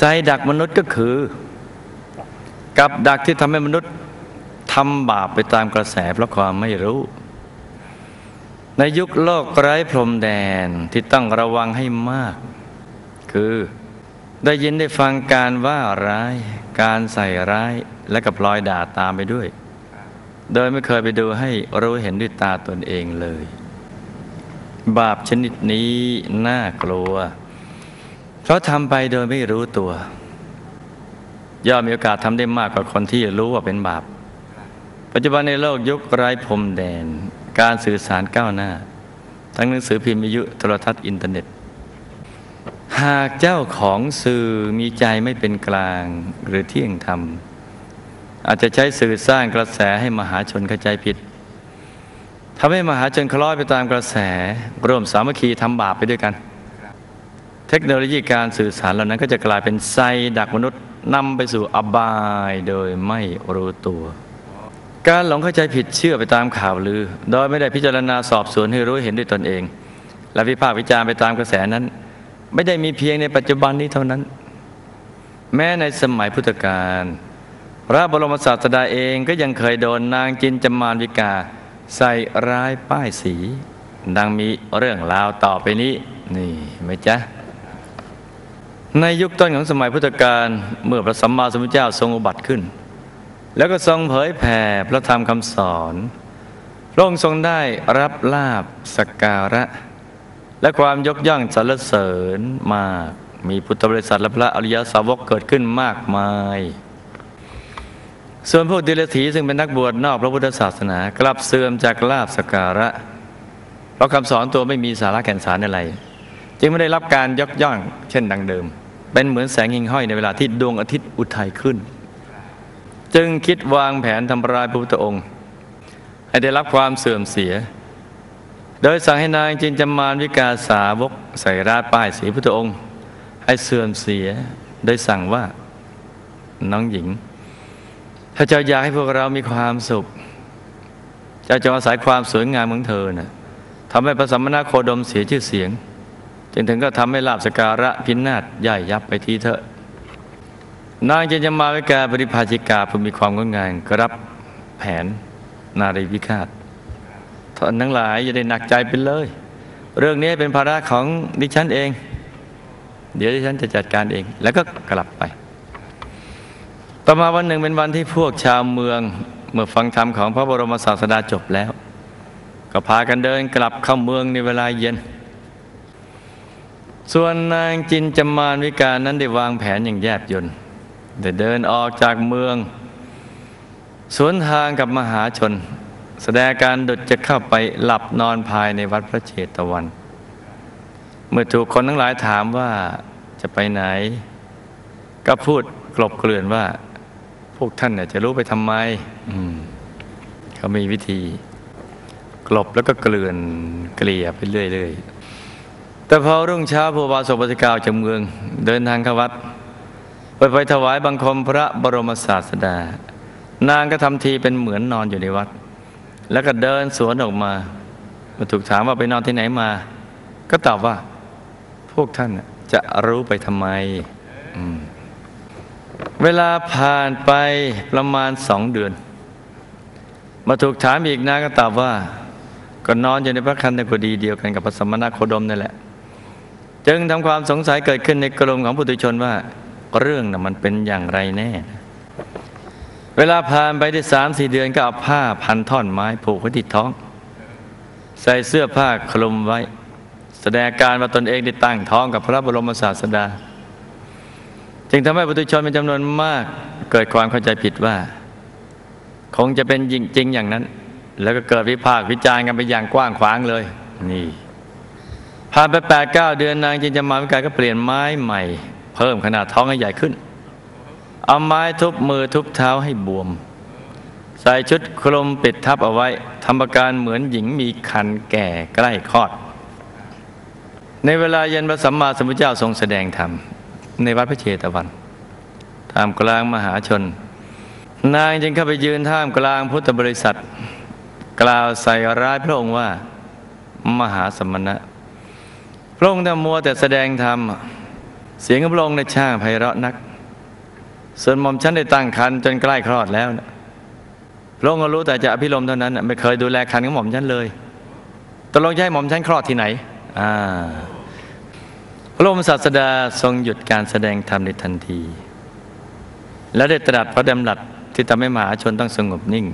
ใจดักมนุษย์ก็คือ กับดักที่ทำให้มนุษย์ทำบาปไปตามกระแสเพราะความไม่รู้ ในยุคโลกไร้พรมแดนที่ต้องระวังให้มาก คือได้ยินได้ฟังการว่าร้าย การใส่ร้ายและกับพลอยด่าตามไปด้วย โดยไม่เคยไปดูให้รู้เห็นด้วยตาตนเองเลย บาปชนิดนี้น่ากลัว เพราะทำไปโดยไม่รู้ตัว ย่อมมีโอกาสทำได้มากกว่าคนที่รู้ว่าเป็นบาป ปัจจุบันในโลกยุคไร้พรมแดน การสื่อสารก้าวหน้า ทั้งหนังสือพิมพ์วิทยุโทรทัศน์อินเทอร์เน็ต หากเจ้าของสื่อมีใจไม่เป็นกลางหรือเที่ยงธรรม อาจจะใช้สื่อสร้างกระแสให้มหาชนเข้าใจผิดทำให้มหาชนคล้อยไปตามกระแสร่วมสามัคคีทำบาปไปด้วยกัน เทคโนโลยีการสื่อสารเหล่านั้นก็จะกลายเป็นไซดักมนุษย์นำไปสู่อบายโดยไม่รู้ตัว การหลงเข้าใจผิดเชื่อไปตามข่าวลือ โดยไม่ได้พิจารณาสอบสวนให้รู้เห็นด้วยตนเอง และวิพากษ์วิจารณ์ไปตามกระแสนั้น ไม่ได้มีเพียงในปัจจุบันนี้เท่านั้น แม้ในสมัยพุทธกาลพระบรมศาสดาเองก็ยังเคยโดนนางจินจมานวิกา ใส่ร้ายป้ายสี ดังมีเรื่องราวต่อไปนี้ นี่ไหมจ๊ะ ในยุคต้นของสมัยพุทธกาลเมื่อพระสัมมาสัมพุทธเจ้าทรงอุบัติขึ้น แล้วก็ทรงเผยแผ่พระธรรมคำสอนพระองค์ทรงได้รับลาบสักการะ และความยกย่องสรรเสริญมากมีพุทธบริษัทและพระอริยสาวกเกิดขึ้นมากมาย ส่วนพวกดิลถีซึ่งเป็นนักบวชนอกพระพุทธศาสนากลับเสื่อมจากลาบสักการะ เพราะคำสอนตัวไม่มีสาระแก่นสารอะไร จึงไม่ได้รับการยกย่องเช่นดังเดิม เป็นเหมือนแสงหิ่งห้อยในเวลาที่ดวงอาทิตย์อุทัยขึ้น จึงคิดวางแผนทำลายพระพุทธองค์ ให้ได้รับความเสื่อมเสีย โดยสั่งให้นางจินจามานวิกาสาวกใส่ราชป้ายสีพุทธองค์ ให้เสื่อมเสีย โดยสั่งว่าน้องหญิง ถ้าเจ้าอยากให้พวกเรามีความสุขเจ้าจะอาศัยความสวยงามของเธอนะ่ะทำให้พระสัมมาโคดมเสียชื่อเสียง จนถึงก็ทำให้ลาบสการะพินาศใหญ่ยับไปทีเถอะ นางเจนยมาวิกาปริภาชิกาผู้มีความงดงามกรับแผนนารีวิฆาตท่านทั้งหลายอย่าได้หนักใจไปเลย เรื่องนี้เป็นภาระของดิฉันเอง เดี๋ยวดิฉันจะจัดการเอง แล้วก็กลับไป ต่อมาวันหนึ่งเป็นวันที่พวกชาวเมืองเมื่อฟังธรรมของพระบรมศาสดาจบแล้ว ก็พากันเดินกลับเข้าเมืองในเวลาเย็น ส่วนนางจินจมานวิการนั้นได้วางแผนอย่างแยบยลได้เดินออกจากเมือง สวนทางกับมหาชน แสดงการดุจจะเข้าไปหลับนอนภายในวัดพระเชตวัน เมื่อถูกคนทั้งหลายถามว่าจะไปไหน ก็พูดกลบเกลื่อนว่า พวกท่านเนี่ยจะรู้ไปทำไมเขามีวิธี กลบแล้วก็เกลื่อนเกลี่ยไปเรื่อยๆ แต่พอรุ่งเช้าผู้บาสกปฏิกาวจากเมือง เดินทางเข้าวัด ไปไปถวายบังคมพระบรมศาสดา นางก็ทำทีเป็นเหมือนนอนอยู่ในวัด แล้วก็เดินสวนออกมามื่อถูกถามว่าไปนอนที่ไหนมา ก็ตอบว่า พวกท่านจะรู้ไปทำไมเวลาผ่านไปประมาณสองเดือน มาถูกถามอีกนางก็ตอบว่า ก็นอนอยู่ในพระคันในกุฏิเดียวกันกับพระสมณโคดมนั่นแหละ จึงทำความสงสัยเกิดขึ้นในกลุ่มของปุถุชนว่าเรื่องน่ะมันเป็นอย่างไรแน่ เวลาผ่านไปได้สามสี่เดือนก็เอาผ้าพันท่อนไม้ผูกไว้ที่ท้อง ใส่เสื้อผ้าคลุมไว้ แสดงการว่าตนเองได้ตั้งท้องกับพระบรมศาสดา จึงทำให้ปุถุชนเป็นจำนวนมากเกิดความเข้าใจผิดว่า คงจะเป็นจริงอย่างนั้น แล้วก็เกิดวิพากษ์วิจารณ์กันไปอย่างกว้างขวางเลย นี่ ผ่านไปแปดเก้าเดือนนางจินจามาวิกาก็เปลี่ยนไม้ใหม่ เพิ่มขนาดท้องให้ใหญ่ขึ้น เอาไม้ทุบมือทุบเท้าให้บวม ใส่ชุดคลุมปิดทับเอาไว้ทำประการเหมือนหญิงมีคันแก่ใกล้คลอด ในเวลาเย็นพระสัมมาสัมพุทธเจ้าทรงแสดงธรรม ในวัดพระเชตวันท่ามกลางมหาชน นางจึงเข้าไปยืนท่ามกลางพุทธบริษัท กล่าวใส่ร้ายพระองค์ว่า มหาสมณะ พระองค์ทำมัวแต่แสดงธรรม เสียงของพระองค์ในช่างไพเราะนัก ส่วนหม่อมฉันได้ตั้งครรภ์จนใกล้คลอดแล้วนะพระองค์ก็รู้แต่จะอภิรมเท่านั้น ไม่เคยดูแลครรภ์ของหม่อมฉันเลยตกลงจะให้หม่อมฉันคลอดที่ไหนอ่าพระบรมศาสดาทรงหยุดการแสดงธรรมในทันที และได้ตรัสพระดำรัสที่ทำให้มหาชนต้องสงบนิ่ง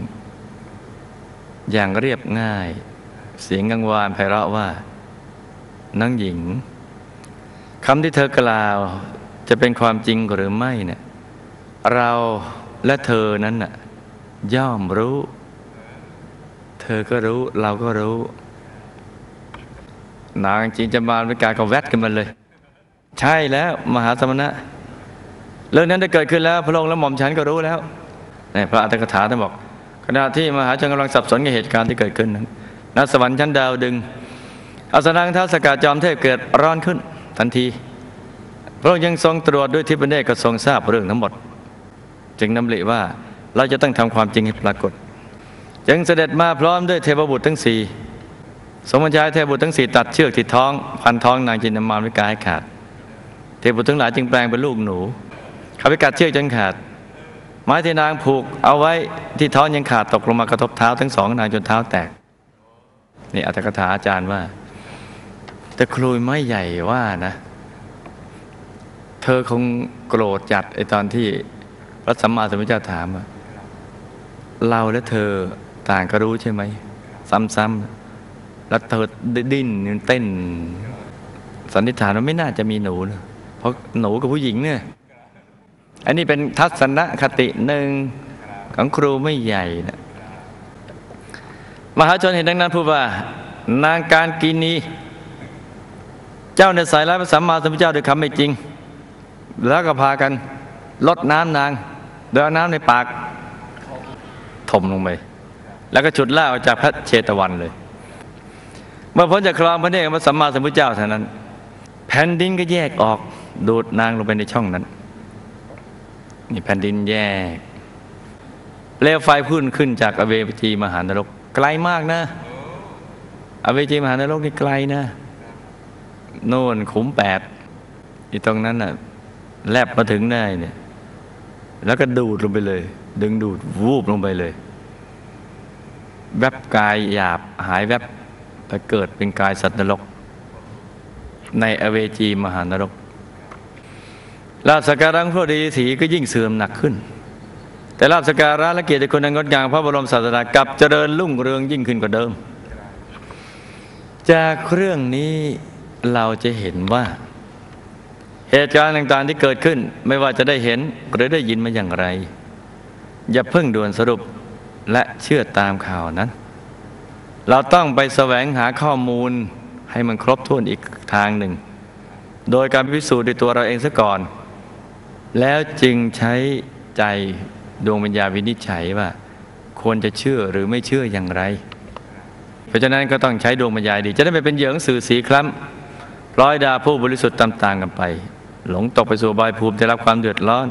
อย่างเรียบง่าย เสียงกังวานไพเราะว่า นังหญิงคำที่เธอกล่าวจะเป็นความจริงหรือไม่เนี่ยเราและเธอนั้นน่ะย่อมรู้ เธอก็รู้เราก็รู้ นางจินจามานวิการก็แวดกันมาเลย ใช่แล้วมหาสมณะเรื่องนั้นได้เกิดขึ้นแล้วพระองค์และหม่อมฉันก็รู้แล้วนี่พระอัตถกถาท่านบอกขณะที่มหาชนกำลังสับสนกับเหตุการณ์ที่เกิดขึ้นนั้นณสวรรค์ชั้นดาวดึง อาสนังท้าสกาจอมเทพเกิดร้อนขึ้นทันที พระองค์ยังทรงตรวจด้วยทิพเนตรก็ทรงทราบเรื่องทั้งหมด จึงนำริว่าเราจะต้องทำความจริงให้ปรากฏ จึงเสด็จมาพร้อมด้วยเทพบุตรทั้งสี่สมบัญชายเทพบุตรทั้งสี่ตัดเชือกที่ท้อง พันท้องนางจินตมานวิกาให้ขาด เทพบุตรทั้งหลายจึงแปลงเป็นลูกหนูเขาไปกัดเชือกจนขาด ไม้ที่นางผูกเอาไว้ที่ท้องยังขาดตกลงมากระทบเท้าทั้งสองนางจนเท้าแตก นี่อัตถกถาอาจารย์ว่า แต่ครูไม่ใหญ่ว่านะ เธอคงโกรธจัดไอตอนที่พระสัมมาสัมพุทธเจ้าถามว่าเราและเธอต่างก็รู้ใช่ไหม ซ้ำๆแล้วเธอดิ้นเต้น สันนิษฐานว่าไม่น่าจะมีหนูนะเพราะหนูกับผู้หญิงเนี่ย อันนี้เป็นทัศนคติหนึ่งของครูไม่ใหญ่นะมหาชนเห็นดังนั้นพูดว่านางการกินี เจ้าในสายร้ายพระสัมมาสัมพุทธเจ้าด้วยคำไม่จริง แล้วก็พากันลดน้ำนางโดยเอาน้ำในปากถมลงไปแล้วก็ฉุดล่าออกจากพระเชตวันเลย เมื่อพ้นจากคลองพระเนตรพระสัมมาสัมพุทธเจ้าเท่านั้น แผ่นดินก็แยกออกดูดนางลงไปในช่องนั้น นี่แผ่นดินแยกเปลวไฟพุ่นขึ้นจากอเวจีมหานรก ไกลมากนะ อเวจีมหานรกนี่ไกลนะ น่นขุมแปดที่ตรงนั้นน่ะ แลบมาถึงได้เนี่ย แล้วก็ดูดลงไปเลย ดึงดูดวูบลงไปเลย แวบกายหยาบหายแวบไปเกิดเป็นกายสัตว์นรก ในอเวจีมหานรกลาบสกการะพระดีถีก็ยิ่งเสื่อมหนักขึ้น แต่ลาบสกการะและเกียรติคุณอันงดงามพระบรมศาสดากลับเจริญรุ่งเรืองยิ่งขึ้นกว่าเดิม จากเรื่องนี้ เราจะเห็นว่า เหตุการณ์ต่างๆที่เกิดขึ้นไม่ว่าจะได้เห็นหรือได้ยินมาอย่างไร อย่าเพิ่งด่วนสรุปและเชื่อตามข่าวนั้น เราต้องไปแสวงหาข้อมูลให้มันครบถ้วนอีกทางหนึ่ง โดยการพิสูจน์ด้วยตัวเราเองซะก่อน แล้วจึงใช้ใจดวงวิญญาณวินิจฉัยว่า ควรจะเชื่อหรือไม่เชื่ออย่างไร เพราะฉะนั้นก็ต้องใช้ดวงวิญญาณดี จะได้ไม่เป็นเหยิงสื่อสีคล้ำ พลอยดาผู้บริสุทธิ์ตามๆกันไป หลงตกไปสู่บายภูมิได้รับความเดือดร้อน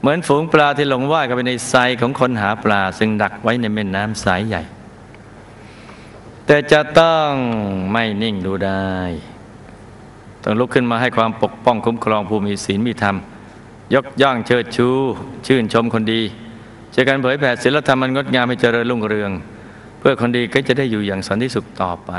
เหมือนฝูงปลาที่หลงว่ายกันไปในไซของคนหาปลา ซึ่งดักไว้ในแม่น้ำสายใหญ่ แต่จะต้องไม่นิ่งดูได้ต้องลุกขึ้นมาให้ความปกป้องคุ้มครองผู้มีศีลมีธรรม ยกย่องเชิดชู ชื่นชมคนดีช่วยกันเผยแผ่ศีลธรรมมันงดงามให้เจริญรุ่งเรือง เพื่อคนดีก็จะได้อยู่อย่างสันติสุขต่อไป